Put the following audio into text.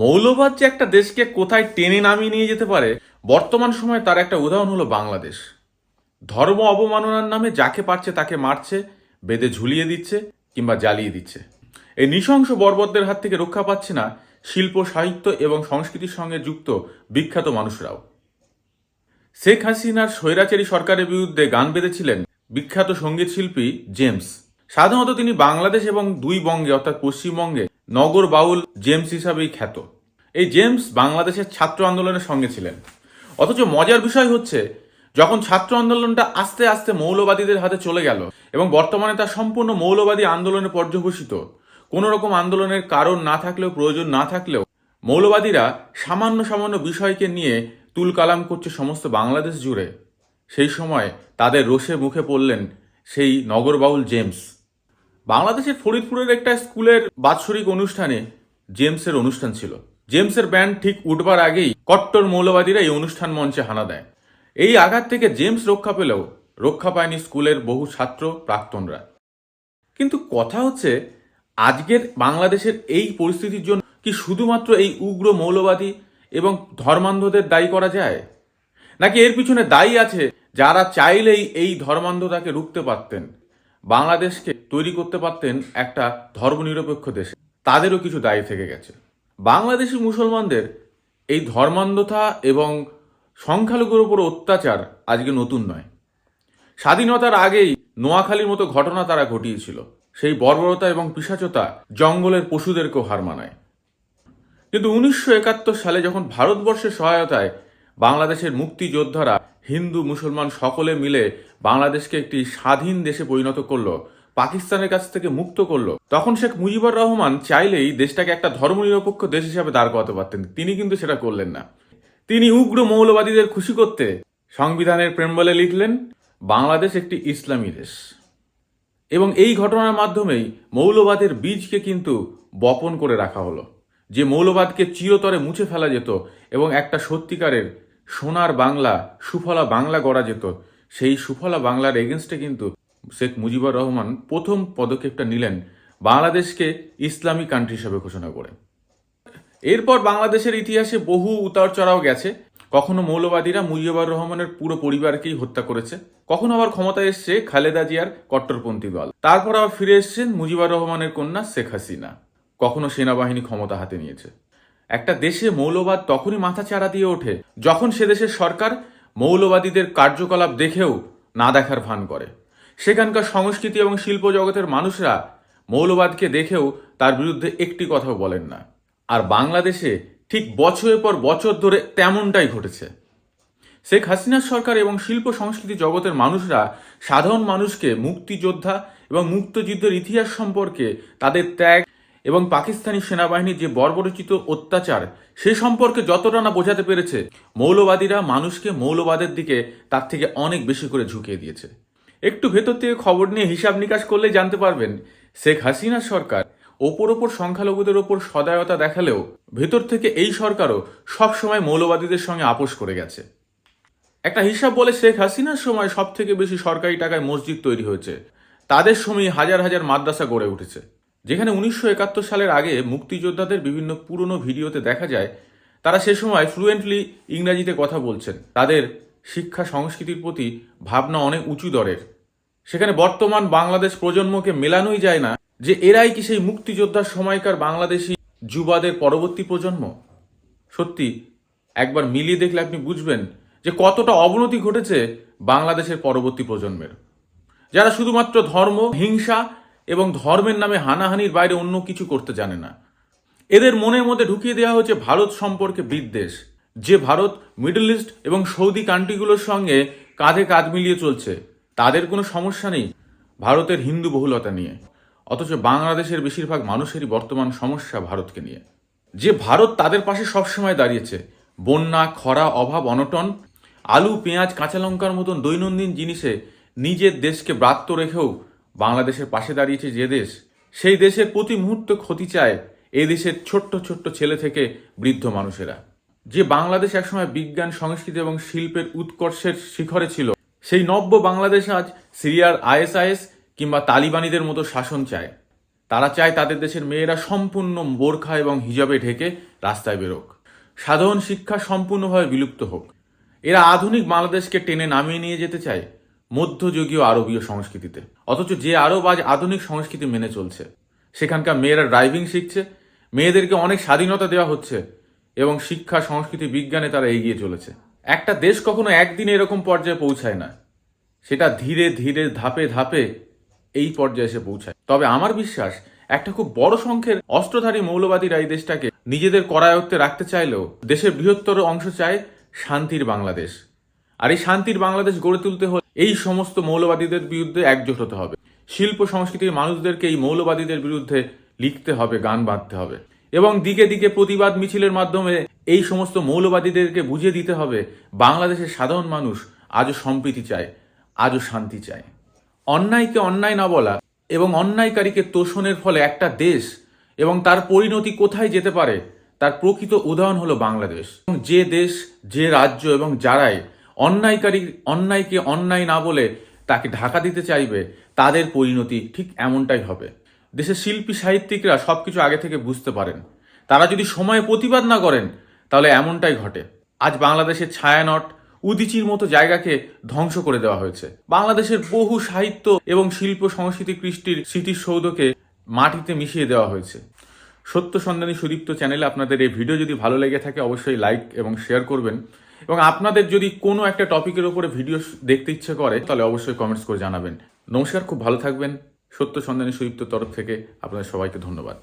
মৌলবাদ যে একটা দেশকে কোথায় টেনে নামিয়ে নিয়ে যেতে পারে, বর্তমান সময়ে তার একটা উদাহরণ হলো বাংলাদেশ। ধর্ম অবমাননার নামে যাকে পারছে তাকে মারছে, বেদে ঝুলিয়ে দিচ্ছে কিংবা জ্বালিয়ে দিচ্ছে। এই নৃশংস বর্বরদের হাত থেকে রক্ষা পাচ্ছে না শিল্প, সাহিত্য এবং সংস্কৃতির সঙ্গে যুক্ত বিখ্যাত মানুষরাও। শেখ হাসিনার স্বৈরাচারী সরকারের বিরুদ্ধে গান বেঁধেছিলেন বিখ্যাত সংগীত শিল্পী জেমস। সাধারণত তিনি বাংলাদেশ এবং দুই বঙ্গে, অর্থাৎ পশ্চিমবঙ্গে নগর বাউল জেমস হিসাবেই খ্যাত। এই জেমস বাংলাদেশের ছাত্র আন্দোলনের সঙ্গে ছিলেন। অথচ মজার বিষয় হচ্ছে, যখন ছাত্র আন্দোলনটা আস্তে আস্তে মৌলবাদীদের হাতে চলে গেল এবং বর্তমানে তা সম্পূর্ণ মৌলবাদী আন্দোলনে পর্যবসিত কোনো রকম আন্দোলনের কারণ না থাকলেও, প্রয়োজন না থাকলেও, মৌলবাদীরা সামান্য সামান্য বিষয়কে নিয়ে তুলকালাম করছে সমস্ত বাংলাদেশ জুড়ে। সেই সময় তাদের রোষে মুখে পড়লেন সেই নগরবাউল জেমস। বাংলাদেশের ফরিদপুরের একটা স্কুলের বাৎসরিক অনুষ্ঠানে জেমসের অনুষ্ঠান ছিল। জেমসের ব্যান্ড ঠিক উঠবার আগেই কট্টর মৌলবাদীরা এই অনুষ্ঠান মঞ্চে হানা দেয়। এই আঘাত থেকে জেমস রক্ষা পেলেও রক্ষা পায়নি স্কুলের বহু ছাত্র প্রাক্তনরা। কিন্তু কথা হচ্ছে, আজকের বাংলাদেশের এই পরিস্থিতির জন্য কি শুধুমাত্র এই উগ্র মৌলবাদী এবং ধর্মান্ধদের দায়ী করা যায়? নাকি এর পিছনে দায়ী আছে যারা চাইলেই এই ধর্মান্ধতাকে রুখতে পারতেন? বাংলাদেশকে তৈরি করতে পারতেন একটা ধর্মনিরপেক্ষ দেশে। তাদেরও কিছু দায়ী থেকে গেছে। বাংলাদেশি মুসলমানদের এই ধর্মান্ধতা এবং সংখ্যালঘুর উপর অত্যাচার আজকে নতুন নয়। স্বাধীনতার আগেই নোয়াখালীর মতো ঘটনা তারা ঘটিয়েছিল। সেই বর্বরতা এবং পিশাচতা জঙ্গলের পশুদেরকেও হার মানায়। কিন্তু উনিশশো একাত্তর সালে যখন ভারতবর্ষের সহায়তায় বাংলাদেশের মুক্তিযোদ্ধারা হিন্দু মুসলমান সকলে মিলে বাংলাদেশকে একটি স্বাধীন দেশে পরিণত করল, পাকিস্তানের কাছ থেকে মুক্ত করল। তখন শেখ মুজিবুর রহমান চাইলেই দেশটাকে একটা ধর্মনিরপেক্ষ দেশ হিসাবে দাঁড় করাতে পারতেন। তিনি কিন্তু সেটা করলেন না। তিনি উগ্র মৌলবাদীদের খুশি করতে সংবিধানের প্রেম বলে লিখলেন, বাংলাদেশ একটি ইসলামী দেশ। এবং এই ঘটনার মাধ্যমেই মৌলবাদের বীজকে কিন্তু বপন করে রাখা হলো। যে মৌলবাদকে চিরতরে মুছে ফেলা যেত এবং একটা সত্যিকারের সোনার বাংলা, সুফলা বাংলা গড়া যেত। সেই সুফলা বাংলার এগেনস্টে কিন্তু শেখ মুজিবুর রহমান প্রথম পদক্ষেপটা নিলেন বাংলাদেশকে ইসলামী কান্ট্রি হিসাবে ঘোষণা করে। এরপর বাংলাদেশের ইতিহাসে বহু উতার চড়াও গেছে। কখনো মৌলবাদীরা মুজিবুর রহমানের পুরো পরিবারকেই হত্যা করেছে। কখনো আবার ক্ষমতায় এসছে খালেদা জিয়ার কট্টরপন্থী দল। তারপর আবার ফিরে এসছেন মুজিবুর রহমানের কন্যা শেখ হাসিনা। কখনো সেনাবাহিনী ক্ষমতা হাতে নিয়েছে। একটা দেশে মৌলবাদ তখনই মাথা চাড়া দিয়ে ওঠে যখন সে দেশের সরকার মৌলবাদীদের কার্যকলাপ দেখেও না দেখার ভান করে। সেখানকার সংস্কৃতি এবং শিল্প জগতের মানুষরা মৌলবাদকে দেখেও তার বিরুদ্ধে একটি কথাও বলেন না। আর বাংলাদেশে ঠিক বছরের পর বছর ধরে তেমনটাই ঘটেছে। শেখ হাসিনার সরকার এবং শিল্প সংস্কৃতি জগতের মানুষরা সাধারণ মানুষকে মুক্তিযোদ্ধা এবং মুক্তযুদ্ধের ইতিহাস সম্পর্কে তাদের ত্যাগ এবং পাকিস্তানি সেনাবাহিনীর যে বর্বরচিত অত্যাচার, সে সম্পর্কে যতটা না বোঝাতে পেরেছে, মৌলবাদীরা মানুষকে মৌলবাদের দিকে তার থেকে অনেক বেশি করে ঝুঁকিয়ে দিয়েছে। একটু ভেতর থেকে খবর নিয়ে হিসাব নিকাশ করলেই জানতে পারবেন, শেখ হাসিনার সরকার ওপর ওপর সংখ্যালঘুদের ওপর সদায়তা দেখালেও ভেতর থেকে এই সরকারও সবসময় মৌলবাদীদের সঙ্গে আপোষ করে গেছে। একটা হিসাব বলে শেখ হাসিনার সময় সব থেকে বেশি সরকারি টাকায় মসজিদ তৈরি হয়েছে। তাদের সময় হাজার হাজার মাদ্রাসা গড়ে উঠেছে। যেখানে উনিশশো একাত্তর সালের আগে মুক্তিযোদ্ধাদের বিভিন্ন পুরনো ভিডিওতে দেখা যায়, তারা সে সময় ফ্লুয়েন্টলি ইংরাজিতে কথা বলছেন। তাদের শিক্ষা সংস্কৃতির প্রতি ভাবনা অনেক উঁচু দরের। সেখানে বর্তমান বাংলাদেশ প্রজন্মকে মেলানোই যায় না যে এরাই কি সেই মুক্তিযোদ্ধার সময়কার বাংলাদেশি যুবাদের পরবর্তী প্রজন্ম? সত্যি, একবার মিলিয়ে দেখলে আপনি বুঝবেন যে কতটা অবনতি ঘটেছে বাংলাদেশের পরবর্তী প্রজন্মের। যারা শুধুমাত্র ধর্ম, হিংসা এবং ধর্মের নামে হানাহানির বাইরে অন্য কিছু করতে জানে না। এদের মনের মধ্যে ঢুকিয়ে দেওয়া হচ্ছে ভারত সম্পর্কে বিদ্বেষ, যে ভারত, মিডল ইস্ট এবং সৌদি কান্ট্রিগুলোর সঙ্গে কাঁধে কাঁধ মিলিয়ে চলছে। তাদের কোনো সমস্যা নেই ভারতের হিন্দু বহুলতা নিয়ে। অথচ বাংলাদেশের বেশিরভাগ মানুষেরই বর্তমান সমস্যা ভারতকে নিয়ে। যে ভারত তাদের পাশে সবসময় দাঁড়িয়েছে। বন্যা, খরা, অভাব, অনটন, আলু, পেঁয়াজ, কাঁচা লঙ্কার মতন দৈনন্দিন জিনিসে নিজের দেশকে ব্রাত্য রেখেও বাংলাদেশের পাশে দাঁড়িয়েছে যে দেশ, সেই দেশের প্রতি মুহূর্ত ক্ষতি চায় এই দেশের ছোট্ট ছোট্ট ছেলে থেকে বৃদ্ধ মানুষেরা। যে বাংলাদেশ একসময় বিজ্ঞান, সংস্কৃতি এবং শিল্পের উৎকর্ষের শিখরে ছিল, সেই নব্য বাংলাদেশ আজ সিরিয়ার আইএসআইএস কিংবা তালিবানিদের মতো শাসন চায়। তারা চায় তাদের দেশের মেয়েরা সম্পূর্ণ বোরখা এবং হিজাবে ঢেকে রাস্তায় বেরোক। সাধারণ শিক্ষা সম্পূর্ণভাবে বিলুপ্ত হোক। এরা আধুনিক বাংলাদেশকে টেনে নামিয়ে নিয়ে যেতে চায়। মধ্যযুগীয় আরবীয় সংস্কৃতিতে। অথচ যে আরব আজ আধুনিক সংস্কৃতি মেনে চলছে, সেখানকার মেয়েরা ড্রাইভিং শিখছে, মেয়েদেরকে অনেক স্বাধীনতা দেওয়া হচ্ছে এবং শিক্ষা, সংস্কৃতি, বিজ্ঞানে তারা এগিয়ে চলেছে। একটা দেশ কখনো একদিনে এরকম পর্যায়ে পৌঁছায় না। সেটা ধীরে ধীরে, ধাপে ধাপে এই পর্যায়ে এসে পৌঁছায়। তবে আমার বিশ্বাস, একটা খুব বড় সংখ্যের অস্ত্রধারী মৌলবাদীরা এই দেশটাকে নিজেদের করায়ত্তে রাখতে চাইলেও দেশের বৃহত্তর অংশ চায় শান্তির বাংলাদেশ। আর এই শান্তির বাংলাদেশ গড়ে তুলতে হলে এই সমস্ত মৌলবাদীদের বিরুদ্ধে একজোট হতে হবে। শিল্প সংস্কৃতির মানুষদেরকে এই মৌলবাদীদের বিরুদ্ধে লিখতে হবে, গান বাঁধতে হবে। এবং দিকে দিকে প্রতিবাদ মিছিলের মাধ্যমে এই সমস্ত মৌলবাদীদেরকে বুঝিয়ে দিতে হবে, বাংলাদেশের সাধারণ মানুষ আজও সম্প্রীতি চায়, আজও শান্তি চায়। অন্যায়কে অন্যায় না বলা এবং অন্যায়কারীকে তোষণের ফলে একটা দেশ এবং তার পরিণতি কোথায় যেতে পারে, তার প্রকৃত উদাহরণ হলো বাংলাদেশ। যে দেশ, যে রাজ্য এবং যারাই অন্যায়কারী, অন্যায়কে অন্যায় না বলে তাকে ঢাকা দিতে চাইবে, তাদের পরিণতি ঠিক এমনটাই হবে। দেশের শিল্পী, সাহিত্যিকরা সবকিছু আগে থেকে বুঝতে পারেন। তারা যদি সময়ে প্রতিবাদ না করেন, তাহলে এমনটাই ঘটে। আজ বাংলাদেশের ছায়ানট উদিচির মতো জায়গাকে ধ্বংস করে দেওয়া হয়েছে। বাংলাদেশের বহু সাহিত্য এবং শিল্প সংস্কৃতি কৃষ্টির স্মৃতিসৌধকে মাটিতে মিশিয়ে দেওয়া হয়েছে। সত্য সন্ধানী সুদীপ্ত চ্যানেলে আপনাদের এই ভিডিও যদি ভালো লেগে থাকে, অবশ্যই লাইক এবং শেয়ার করবেন। এবং আপনাদের যদি কোনো একটা টপিকের উপরে ভিডিও দেখতে ইচ্ছে করে, তাহলে অবশ্যই কমেন্টস করে জানাবেন। নমস্কার, খুব ভালো থাকবেন। সত্য সন্ধানী সুইপ্ত তরফ থেকে আপনাদের সবাইকে ধন্যবাদ।